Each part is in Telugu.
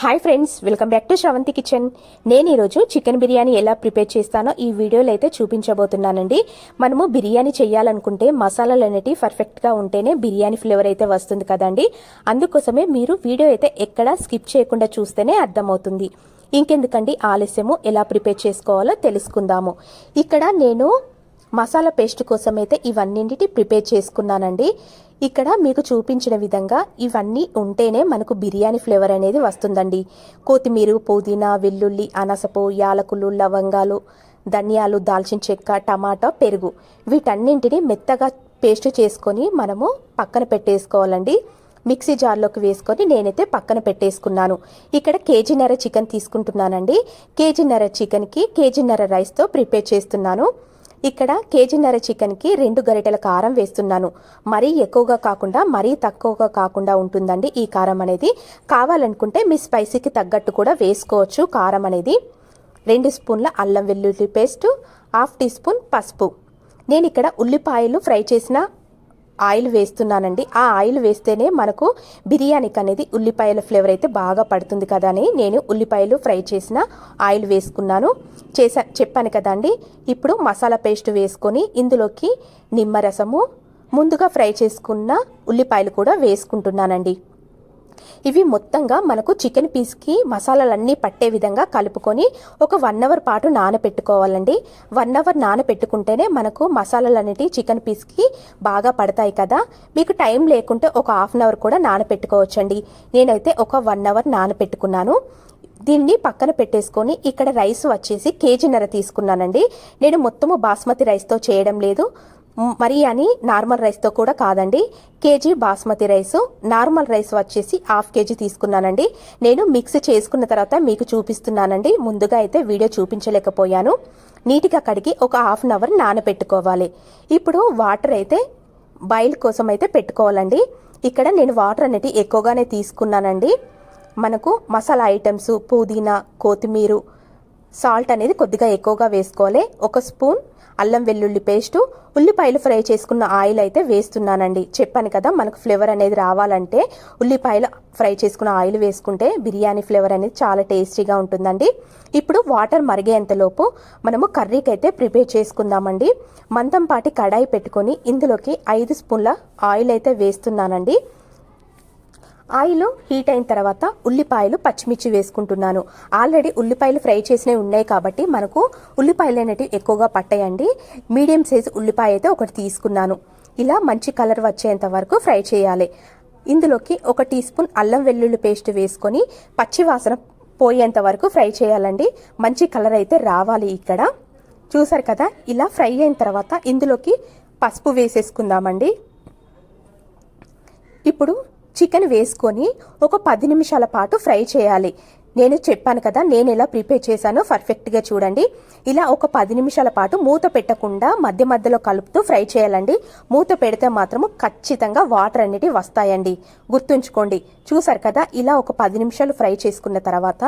Hi friends welcome back to Sravanthi kitchen నేను ఈరోజు చికెన్ బిర్యానీ ఎలా ప్రిపేర్ చేస్తానో ఈ వీడియోలో అయితే చూపించబోతున్నానండి. మనము బిర్యానీ చేయాలనుకుంటే మసాలాలు అనేటివి పర్ఫెక్ట్గా ఉంటేనే బిర్యానీ ఫ్లేవర్ అయితే వస్తుంది కదండి. అందుకోసమే మీరు వీడియో అయితే ఎక్కడా స్కిప్ చేయకుండా చూస్తేనే అర్థమవుతుంది. ఇంకెందుకండి ఆలస్యము ఎలా ప్రిపేర్ చేసుకోవాలో తెలుసుకుందాము. ఇక్కడ నేను మసాలా పేస్ట్ కోసం అయితే ఇవన్నింటిని ప్రిపేర్ చేసుకున్నానండి. ఇక్కడ మీకు చూపించిన విధంగా ఇవన్నీ ఉంటేనే మనకు బిర్యానీ ఫ్లేవర్ అనేది వస్తుందండి. కొత్తిమీర పుదీనా వెల్లుల్లి అనసపు యాలకులు లవంగాలు ధనియాలు దాల్చిన చెక్క టమాటా పెరుగు వీటన్నింటిని మెత్తగా పేస్ట్ చేసుకొని మనము పక్కన పెట్టేసుకోవాలండి. మిక్సీ జార్లోకి వేసుకొని నేనైతే పక్కన పెట్టేసుకున్నాను. ఇక్కడ కేజీన్నర చికెన్ తీసుకుంటున్నానండి. కేజీన్నర చికెన్కి కేజీన్నర రైస్తో ప్రిపేర్ చేస్తున్నాను. ఇక్కడ కేజీన్నర చికెన్కి రెండు గరిటెల కారం వేస్తున్నాను. మరీ ఎక్కువగా కాకుండా మరీ తక్కువగా కాకుండా ఉంటుందండి ఈ కారం అనేది. కావాలనుకుంటే మీ స్పైసీకి తగ్గట్టు కూడా వేసుకోవచ్చు. కారం అనేది రెండు స్పూన్ల అల్లం వెల్లుల్లి పేస్ట్ హాఫ్ టీ స్పూన్ పసుపు. నేను ఇక్కడ ఉల్లిపాయలు ఫ్రై చేసిన ఆయిల్ వేస్తున్నానండి. ఆ ఆయిల్ వేస్తేనే మనకు బిర్యానీకి అనేది ఉల్లిపాయల ఫ్లేవర్ అయితే బాగా పడుతుంది కదా అని నేను ఉల్లిపాయలు ఫ్రై చేసిన ఆయిల్ వేసుకున్నాను. చేసా చెప్పాను కదండి ఇప్పుడు మసాలా పేస్ట్ వేసుకొని ఇందులోకి నిమ్మరసము ముందుగా ఫ్రై చేసుకున్న ఉల్లిపాయలు కూడా వేసుకుంటున్నానండి. ఇవి మొత్తంగా మనకు చికెన్ పీస్కి మసాలాలన్నీ పట్టే విధంగా కలుపుకొని ఒక వన్ అవర్ పాటు నానపెట్టుకోవాలండి. వన్ అవర్ నానపెట్టుకుంటేనే మనకు మసాలాలు అనేటివి చికెన్ పీస్కి బాగా పడతాయి కదా. మీకు టైం లేకుంటే ఒక హాఫ్ అన్ అవర్ కూడా నానపెట్టుకోవచ్చండి. నేనైతే ఒక వన్ అవర్ నానపెట్టుకున్నాను. దీన్ని పక్కన పెట్టేసుకొని ఇక్కడ రైస్ వచ్చేసి కేజీన్నర తీసుకున్నానండి. నేను మొత్తము బాస్మతి రైస్తో చేయడం లేదు. మరి అని నార్మల్ రైస్తో కూడా కాదండి. KG basmati rice normal rice వచ్చేసి హాఫ్ కేజీ తీసుకున్నానండి. నేను మిక్స్ చేసుకున్న తర్వాత మీకు చూపిస్తున్నానండి. ముందుగా అయితే వీడియో చూపించలేకపోయాను. నీట్గా కడిగి ఒక హాఫ్ అన్ అవర్ నానబెట్టుకోవాలి. ఇప్పుడు వాటర్ అయితే బాయిల్ కోసం అయితే పెట్టుకోవాలండి. ఇక్కడ నేను వాటర్ అనేది ఎక్కువగానే తీసుకున్నానండి. మనకు మసాలా ఐటమ్స్ పుదీనా కొత్తిమీర సాల్ట్ అనేది కొద్దిగా ఎక్కువగా వేసుకోవాలి. ఒక స్పూన్ అల్లం వెల్లుల్లి పేస్టు. ఉల్లిపాయలు ఫ్రై చేసుకున్న ఆయిల్ అయితే వేస్తున్నానండి. చెప్పాను కదా మనకు ఫ్లేవర్ అనేది రావాలంటే ఉల్లిపాయలు ఫ్రై చేసుకున్న ఆయిల్ వేసుకుంటే బిర్యానీ ఫ్లేవర్ అనేది చాలా టేస్టీగా ఉంటుందండి. ఇప్పుడు వాటర్ మరిగేంతలోపు మనము కర్రీకి అయితే ప్రిపేర్ చేసుకుందామండి. మందంపాటి కడాయి పెట్టుకొని ఇందులోకి ఐదు స్పూన్ల ఆయిల్ అయితే వేస్తున్నానండి. ఆయిల్ హీట్ అయిన తర్వాత ఉల్లిపాయలు పచ్చిమిర్చి వేసుకుంటున్నాను. ఆల్రెడీ ఉల్లిపాయలు ఫ్రై చేసినవి ఉన్నాయి కాబట్టి మనకు ఉల్లిపాయలు అనేటివి ఎక్కువగా పట్టాయండి. మీడియం సైజు ఉల్లిపాయ అయితే ఒకటి తీసుకున్నాను. ఇలా మంచి కలర్ వచ్చేంత వరకు ఫ్రై చేయాలి. ఇందులోకి ఒక టీ స్పూన్ అల్లం వెల్లుల్లి పేస్ట్ వేసుకొని పచ్చివాసన పోయేంత వరకు ఫ్రై చేయాలండి. మంచి కలర్ అయితే రావాలి ఇక్కడ. చూసారు కదా ఇలా ఫ్రై అయిన తర్వాత ఇందులోకి పసుపు వేసేసుకుందామండి. ఇప్పుడు చికెన్ వేసుకొని ఒక పది నిమిషాల పాటు ఫ్రై చేయాలి. నేను చెప్పాను కదా నేను ఎలా ప్రిపేర్ చేశానో పర్ఫెక్ట్గా చూడండి. ఇలా ఒక పది నిమిషాల పాటు మూత పెట్టకుండా మధ్య మధ్యలో కలుపుతూ ఫ్రై చేయాలండి. మూత పెడితే మాత్రము ఖచ్చితంగా వాటర్ అనేటివి వస్తాయండి. గుర్తుంచుకోండి. చూసారు కదా ఇలా ఒక పది నిమిషాలు ఫ్రై చేసుకున్న తర్వాత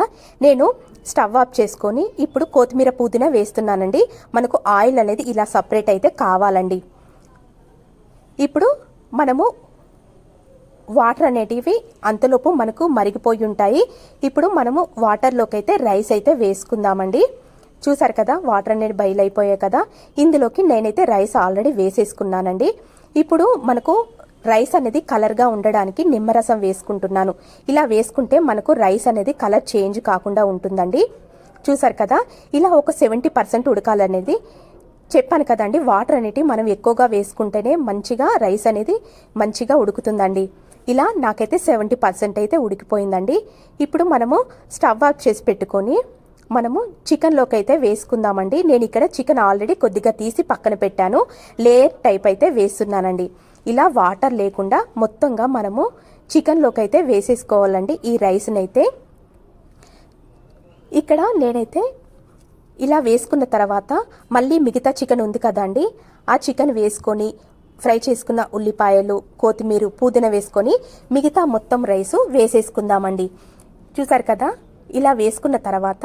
నేను స్టవ్ ఆఫ్ చేసుకొని ఇప్పుడు కొత్తిమీర పుదీనా వేస్తున్నానండి. మనకు ఆయిల్ అనేది ఇలా సపరేట్ అయితే కావాలండి. ఇప్పుడు మనము వాటర్ అనేటివి అంతలోపు మనకు మరిగిపోయి ఉంటాయి. ఇప్పుడు మనము వాటర్లోకి అయితే రైస్ అయితే వేసుకుందామండి. చూసారు కదా వాటర్ అనేది బయలు అయిపోయాయి కదా. ఇందులోకి నేనైతే రైస్ ఆల్రెడీ వేసేసుకున్నానండి. ఇప్పుడు మనకు రైస్ అనేది కలర్గా ఉండడానికి నిమ్మరసం వేసుకుంటున్నాను. ఇలా వేసుకుంటే మనకు రైస్ అనేది కలర్ చేంజ్ కాకుండా ఉంటుందండి. చూసారు కదా ఇలా ఒక సెవెంటీ పర్సెంట్ ఉడకాలనేది చెప్పాను కదండి వాటర్ అనేటివి మనం ఎక్కువగా వేసుకుంటేనే మంచిగా రైస్ అనేది మంచిగా ఉడుకుతుందండి. ఇలా నాకైతే సెవెంటీ పర్సెంట్ అయితే ఉడికిపోయిందండి. ఇప్పుడు మనము స్టవ్ ఆఫ్ చేసి పెట్టుకొని మనము చికెన్లోకి అయితే వేసుకుందామండి. నేను ఇక్కడ చికెన్ ఆల్రెడీ కొద్దిగా తీసి పక్కన పెట్టాను. లేయర్ టైప్ అయితే వేస్తున్నానండి. ఇలా వాటర్ లేకుండా మొత్తంగా మనము చికెన్లోకి అయితే వేసేసుకోవాలండి ఈ రైస్ని అయితే ఇక్కడ నేనైతే ఇలా వేసుకున్న తర్వాత మళ్ళీ మిగతా చికెన్ ఉంది కదండి. ఆ చికెన్ వేసుకొని ఫ్రై చేసుకున్న ఉల్లిపాయలు కొత్తిమీర పుదీనా వేసుకొని మిగతా మొత్తం రైసు వేసేసుకుందామండి. చూసారు కదా? ఇలా వేసుకున్న తర్వాత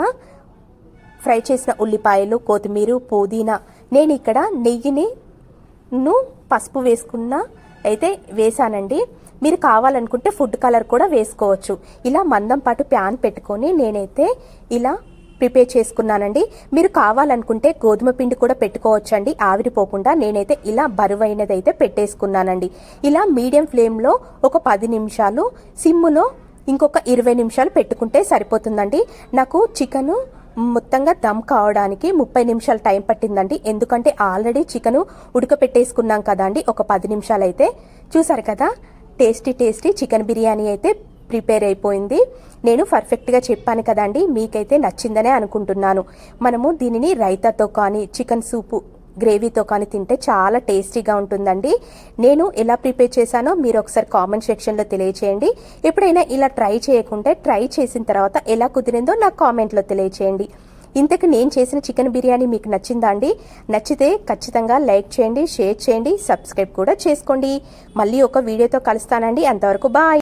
ఫ్రై చేసిన ఉల్లిపాయలు కొత్తిమీర పుదీనా నేను ఇక్కడ నెయ్యిని ను పసుపు వేసుకున్న అయితే వేసానండి మీరు కావాలనుకుంటే ఫుడ్ కలర్ కూడా వేసుకోవచ్చు. ఇలా మందం పాటు ప్యాన్ పెట్టుకొని నేనైతే ఇలా ప్రిపేర్ చేసుకున్నానండి. మీరు కావాలనుకుంటే గోధుమ పిండి కూడా పెట్టుకోవచ్చండి. ఆవిరిపోకుండా నేనైతే ఇలా బరువైనది అయితే పెట్టేసుకున్నానండి. ఇలా మీడియం ఫ్లేమ్లో ఒక పది నిమిషాలు సిమ్ములో ఇంకొక ఇరవై నిమిషాలు పెట్టుకుంటే సరిపోతుందండి. నాకు చికెను మొత్తంగా దమ్ కావడానికి ముప్పై నిమిషాలు టైం పట్టిందండి. ఎందుకంటే ఆల్రెడీ చికెను ఉడకపెట్టేసుకున్నాం కదండి. ఒక పది నిమిషాలు అయితే చూసారు కదా? టేస్టీ టేస్టీ చికెన్ బిర్యానీ అయితే ప్రిపేర్ అయిపోయింది. నేను పర్ఫెక్ట్గా చెప్పాను కదండి మీకైతే నచ్చిందనే అనుకుంటున్నాను. మనము దీనిని రైతాతో కానీ చికెన్ సూపు గ్రేవీతో కానీ తింటే చాలా టేస్టీగా ఉంటుందండి. నేను ఎలా ప్రిపేర్ చేశానో మీరు ఒకసారి కామెంట్ సెక్షన్లో తెలియచేయండి. ఎప్పుడైనా ఇలా ట్రై చేయకుంటే ట్రై చేసిన తర్వాత ఎలా కుదిరిందో నాకు కామెంట్లో తెలియచేయండి. ఇంతకు నేను చేసిన చికెన్ బిర్యానీ మీకు నచ్చిందా అండి? నచ్చితే ఖచ్చితంగా లైక్ చేయండి షేర్ చేయండి సబ్స్క్రైబ్ కూడా చేసుకోండి. మళ్ళీ ఒక వీడియోతో కలుస్తానండి. అంతవరకు బాయ్!